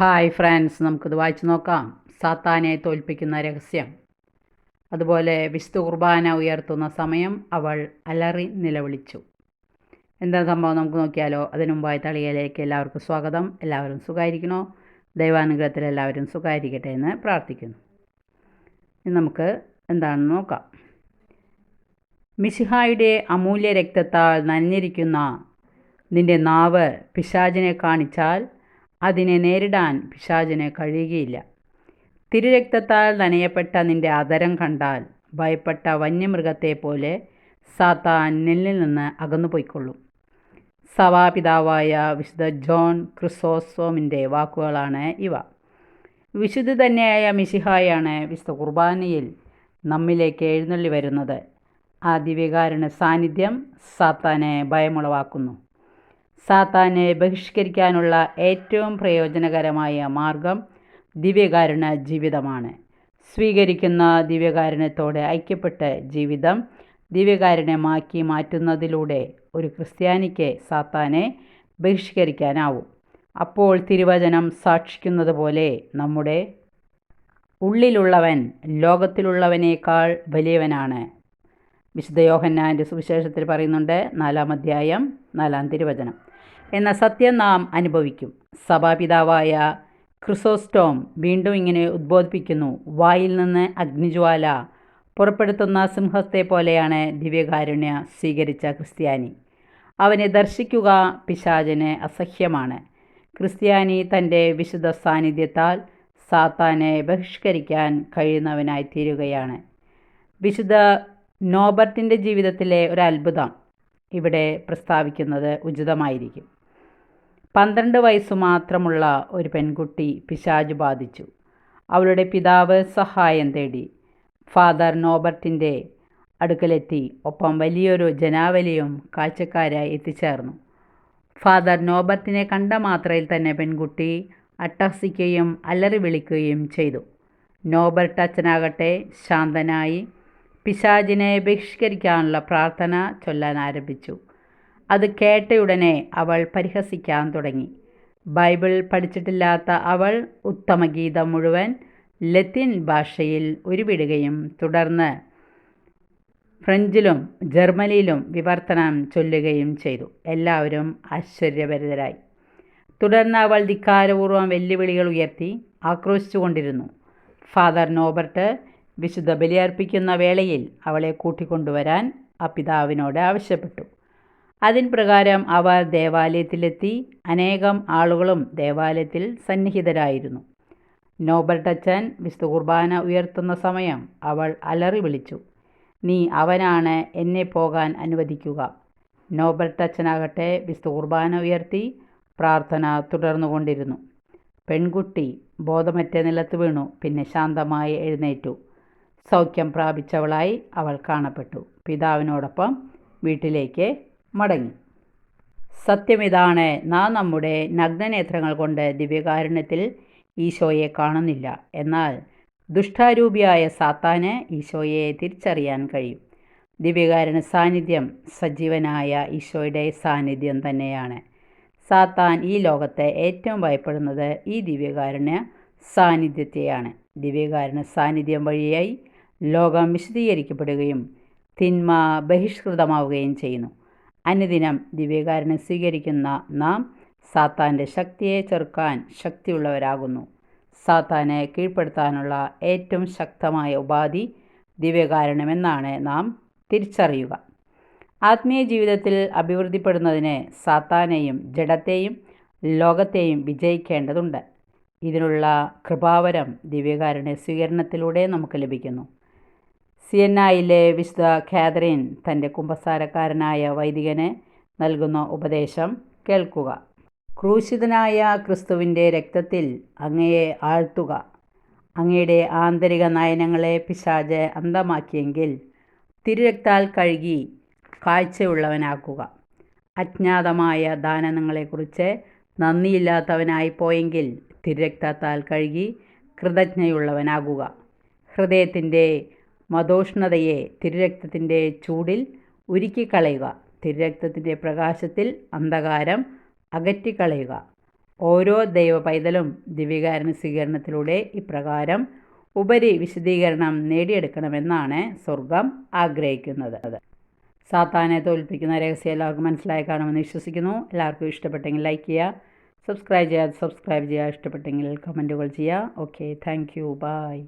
Hi friends നമുക്കിത് വായിച്ചു നോക്കാം. സാത്താനെ തോൽപ്പിക്കുന്ന രഹസ്യം. അതുപോലെ വിശുദ്ധ കുർബാന ഉയർത്തുന്ന സമയം അവൾ അലറി നിലവിളിച്ചു. എന്താ സംഭവം നമുക്ക് നോക്കിയാലോ? അതിനു മുമ്പായി തളിയയിലേക്ക് എല്ലാവർക്കും സ്വാഗതം. എല്ലാവരും സുഖമായിരിക്കണോ ദൈവാനുഗ്രഹത്തിൽ എല്ലാവരും സുഖമായിരിക്കട്ടെ എന്ന് പ്രാർത്ഥിക്കുന്നു. ഇനി നമുക്ക് എന്താണെന്ന് നോക്കാം. മിശിഹായുടെ അമൂല്യ രക്തത്താൽ നനഞ്ഞിരിക്കുന്ന നിന്റെ നാവ് പിശാചിനെ കാണിച്ചാൽ അതിനെ നേരിടാൻ പിശാചിന് കഴിയുകയില്ല. തിരുരക്തത്താൽ നനയപ്പെട്ട നിന്റെ അതരം കണ്ടാൽ ഭയപ്പെട്ട വന്യമൃഗത്തെ പോലെ സാത്താൻ നെല്ലിൽ നിന്ന് അകന്നു പോയിക്കൊള്ളും സഭാപിതാവായ വിശുദ്ധ ജോൺ ക്രിസോസോമിന്റെ വാക്കുകളാണ് ഇവ. വിശുദ്ധ തന്നെയായ മിശിഹായാണ് വിശുദ്ധ കുർബാനയിൽ നമ്മിലേക്ക് എഴുന്നള്ളി വരുന്നത്. ആ ദിവ്യകാരണ സാന്നിധ്യം സാത്താനെ ഭയമുളവാക്കുന്നു. സാത്താനെ ബഹിഷ്കരിക്കാനുള്ള ഏറ്റവും പ്രയോജനകരമായ മാർഗം ദിവ്യകാരുണ ജീവിതമാണ്. സ്വീകരിക്കുന്ന ദിവ്യകാരുണ്യത്തോടെ ഐക്യപ്പെട്ട ജീവിതം ദിവ്യകാരുണ്യമാക്കി മാറ്റുന്നതിലൂടെ ഒരു ക്രിസ്ത്യാനിക്ക് സാത്താനെ ബഹിഷ്കരിക്കാനാവും. അപ്പോൾ തിരുവചനം സാക്ഷിക്കുന്നത് പോലെ നമ്മുടെ ഉള്ളിലുള്ളവൻ ലോകത്തിലുള്ളവനേക്കാൾ വലിയവനാണ്. വിശുദ്ധ യോഹന്നാന്റെ സുവിശേഷത്തിൽ പറയുന്നുണ്ട് നാലാം അധ്യായം നാലാം തിരുവചനം. എന്ന സത്യം നാം അനുഭവിക്കും. സഭാപിതാവായ ക്രിസോസ്റ്റോം വീണ്ടും ഇങ്ങനെ ഉദ്ബോധിപ്പിക്കുന്നു. വായിൽ നിന്ന് അഗ്നിജ്വാല പുറപ്പെടുത്തുന്ന സിംഹത്തെ പോലെയാണ് ദിവ്യകാരുണ്യ സ്വീകരിച്ച ക്രിസ്ത്യാനി. അവനെ ദർശിക്കുക പിശാചിന് അസഹ്യമാണ്. ക്രിസ്ത്യാനി തന്റെ വിശുദ്ധ സാന്നിധ്യത്താൽ സാത്താനെ ബഹിഷ്കരിക്കാൻ കഴിയുന്നവനായി തീരുകയാണ്. വിശുദ്ധ നോബർട്ടിന്റെ ജീവിതത്തിലെ ഒരു അത്ഭുതം ഇവിടെ പ്രസ്താവിക്കുന്നത് ഉചിതമായിരിക്കും. പന്ത്രണ്ട് വയസ്സ് മാത്രമുള്ള ഒരു പെൺകുട്ടി പിശാജ് ബാധിച്ചു. അവളുടെ പിതാവ് സഹായം തേടി ഫാദർ നോബർട്ടിന്റെ അടുക്കലെത്തി. ഒപ്പം വലിയൊരു ജനാവലിയും കാഴ്ചക്കാരായി എത്തിച്ചേർന്നു. ഫാദർ നോബർട്ടിനെ കണ്ട മാത്രയിൽ തന്നെ പെൺകുട്ടി അട്ടഹസിക്കുകയും അല്ലറി വിളിക്കുകയും ചെയ്തു. നോബർട്ട് അച്ഛനാകട്ടെ ശാന്തനായി പിശാജിനെ ബഹിഷ്കരിക്കാനുള്ള പ്രാർത്ഥന ചൊല്ലാൻ ആരംഭിച്ചു. അത് കേട്ടയുടനെ അവൾ പരിഹസിക്കാൻ തുടങ്ങി. ബൈബിൾ പഠിച്ചിട്ടില്ലാത്ത അവൾ ഉത്തമഗീതം മുഴുവൻ ലത്തീൻ ഭാഷയിൽ ഉരുവിടുകയും തുടർന്ന് ഫ്രഞ്ചിലും ജർമ്മനിയിലും വിവർത്തനം ചൊല്ലുകയും ചെയ്തു. എല്ലാവരും ആശ്ചര്യഭരിതരായി. തുടർന്ന് അവൾ ധിക്കാരപൂർവം വെല്ലുവിളികൾ ഉയർത്തി ആക്രോശിച്ചുകൊണ്ടിരുന്നു. ഫാദർ നോബർട്ട് വിശുദ്ധ ബലിയർപ്പിക്കുന്ന വേളയിൽ അവളെ കൂട്ടിക്കൊണ്ടുവരാൻ ആ പിതാവിനോട് ആവശ്യപ്പെട്ടു. അതിൻ പ്രകാരം അവർ ദേവാലയത്തിലെത്തി അനേകം ആളുകളും ദേവാലയത്തിൽ സന്നിഹിതരായിരുന്നു. നോബൽ നോബർട്ടച്ചൻ വിശുദ്ധ കുർബാന ഉയർത്തുന്ന സമയം അവൾ അലറി വിളിച്ചു. നീ അവനാണ് എന്നെ പോകാൻ അനുവദിക്കുക. നോബർട്ടച്ചനാകട്ടെ വിശുദ്ധ കുർബാന ഉയർത്തി പ്രാർത്ഥന തുടർന്നുകൊണ്ടിരുന്നു. പെൺകുട്ടി ബോധമറ്റ നിലത്ത് വീണു. പിന്നെ ശാന്തമായി എഴുന്നേറ്റു. സൗഖ്യം പ്രാപിച്ചവളായി അവൾ കാണപ്പെട്ടു. പിതാവിനോടൊപ്പം വീട്ടിലേക്ക് മടങ്ങി. സത്യമിതാണ് നാം നമ്മുടെ നഗ്നനേത്രങ്ങൾ കൊണ്ട് ദിവ്യകാരുണ്യത്തിൽ ഈശോയെ കാണുന്നില്ല. എന്നാൽ ദുഷ്ടാരൂപിയായ സാത്താന് ഈശോയെ തിരിച്ചറിയാൻ കഴിയും. ദിവ്യകാരണ സാന്നിധ്യം സജീവനായ ഈശോയുടെ സാന്നിധ്യം തന്നെയാണ്. സാത്താൻ ഈ ലോകത്തെ ഏറ്റവും ഭയപ്പെടുന്നത് ഈ ദിവ്യകാരണ സാന്നിധ്യത്തെയാണ്. ദിവ്യകാരണ സാന്നിധ്യം വഴിയായി ലോകം വിശദീകരിക്കപ്പെടുകയും തിന്മ ബഹിഷ്കൃതമാവുകയും ചെയ്യുന്നു. അനുദിനം ദിവ്യകാരനെ സ്വീകരിക്കുന്ന നാം സാത്താന്റെ ശക്തിയെ ചെറുക്കാൻ ശക്തിയുള്ളവരാകുന്നു. സാത്താനെ കീഴ്പ്പെടുത്താനുള്ള ഏറ്റവും ശക്തമായ ഉപാധി ദിവ്യകാരണമെന്നാണ് നാം തിരിച്ചറിയുക. ആത്മീയ ജീവിതത്തിൽ അഭിവൃദ്ധിപ്പെടുന്നതിന് സാത്താനെയും ജഡത്തെയും ലോകത്തെയും വിജയിക്കേണ്ടതുണ്ട്. ഇതിനുള്ള കൃപാവരം ദിവ്യകാരുടെ സ്വീകരണത്തിലൂടെ നമുക്ക് ലഭിക്കുന്നു. സിയന്നായിലെ വിശുദ്ധ കാതറിൻ തന്റെ കുമ്പസാരക്കാരനായ വൈദികന് നൽകുന്ന ഉപദേശം കേൾക്കുക. ക്രൂശിതനായ ക്രിസ്തുവിന്റെ രക്തത്തിൽ അങ്ങയെ ആഴ്ത്തുക. അങ്ങയുടെ ആന്തരിക നയനങ്ങളെ പിശാജ് അന്തമാക്കിയെങ്കിൽ തിരുരക്താൽ കഴുകി കാഴ്ചയുള്ളവനാക്കുക. അജ്ഞാതമായ ദാനങ്ങളെക്കുറിച്ച് നന്ദിയില്ലാത്തവനായി പോയെങ്കിൽ തിരുരക്തത്താൽ കഴുകി കൃതജ്ഞയുള്ളവനാകുക. ഹൃദയത്തിന്റെ മതോഷ്ണതയെ തിരുരക്തത്തിന്റെ ചൂടിൽ ഉരുക്കിക്കളയുക. തിരുരക്തത്തിന്റെ പ്രകാശത്തിൽ അന്ധകാരം അകറ്റിക്കളയുക. ഓരോ ദൈവ പൈതലും ദിവ്യകാരണ സ്വീകരണത്തിലൂടെ ഇപ്രകാരം ഉപരി വിശദീകരണം നേടിയെടുക്കണമെന്നാണ് സ്വർഗം ആഗ്രഹിക്കുന്നത്. സാത്താനെ തോൽപ്പിക്കുന്ന രഹസ്യം എല്ലാവർക്കും മനസ്സിലായി കാണുമെന്ന് വിശ്വസിക്കുന്നു. എല്ലാവർക്കും ഇഷ്ടപ്പെട്ടെങ്കിൽ ലൈക്ക് ചെയ്യുക സബ്സ്ക്രൈബ് ചെയ്യാതെ സബ്സ്ക്രൈബ് ചെയ്യുക. ഇഷ്ടപ്പെട്ടെങ്കിൽ കമന്റുകൾ ചെയ്യുക. Okay thank you by